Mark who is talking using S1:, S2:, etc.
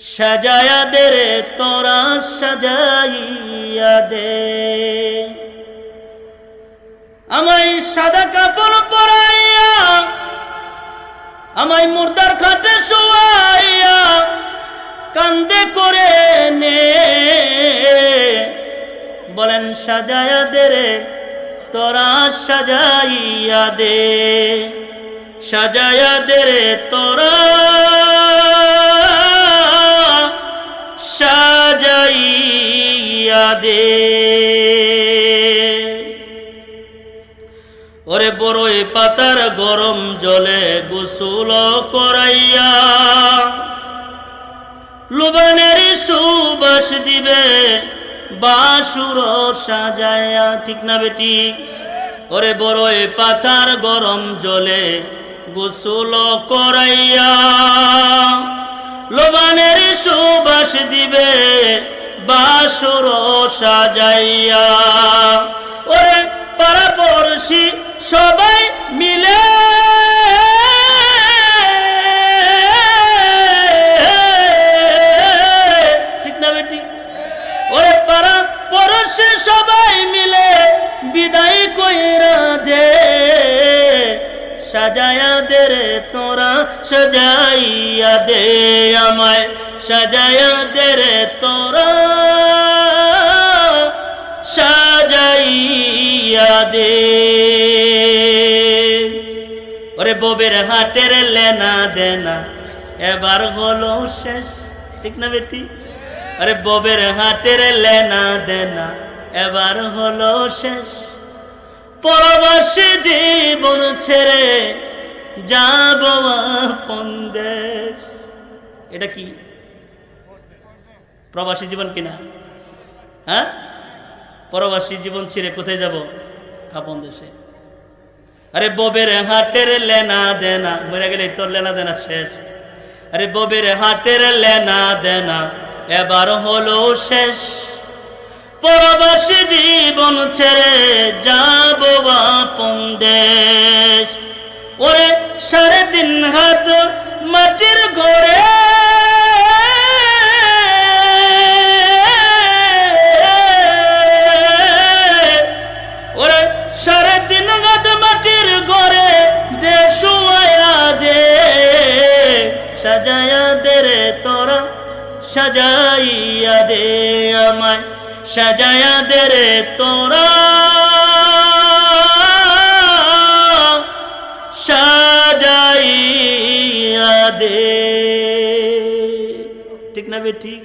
S1: সাজায়া দে রে, তোরা সাজাইয়া দে। আমায় সাদা কাপড় পরাইয়া, আমায় মুর্দার খাটে শোয়াইয়া কান্দে করে নে। বলেন, সাজায়া দে রে, তোরা সাজাইয়া দে। সাজায়া দে রে, তোরা দে ওরে বড়ই পাতার গরম জলে গোসল করাইয়া লুবানের সুবাস দিবে, বাসুর সাজায়া ঠিক না বেটি? ওরে বড়ই পাতার গরম জলে গোসল করাইয়া লোবানের সুবাস দিবে বাসুর সাজাইয়া। ওরে পাড়া পড়শি সবাই মিলে। ঠিক না বেটি? ওরে পড়শি সবাই মিলে বিদায় কইরা দে। সাজায়া দে রে তোরা, সাজাইয়া দে আমায়। সাজায়া দে রে তোরা। সাজাইয়া দে। ওরে ববের হাটের লেনা দেনা, এবার হলো শেষ। ঠিক না বেটি? আরে ববের হাটের লেনা দেনা, এবার হলো শেষ। পরবাসী জীবন ছেড়ে যাব দেশ। এটা কি? প্রবাসী জীবন কিনা? হ্যাঁ? পরবাসী জীবন ছেড়ে কোথায় যাব? আপন দেশে। আরে ববের হাটের লেনা দেনা, মরে গেলে তোর লেনা দেনা শেষ। আরে ববের হাটের লেনা দেনা এবার হলো শেষ। পরবাসী জীবন ছেড়ে যাব আপন দেশ। ওরে সাড়ে তিন হাত মাটির সাজাইয়া দে আমায় সাজায়া দে রে সাজাইয়া দে। ঠিক না বে ঠিক?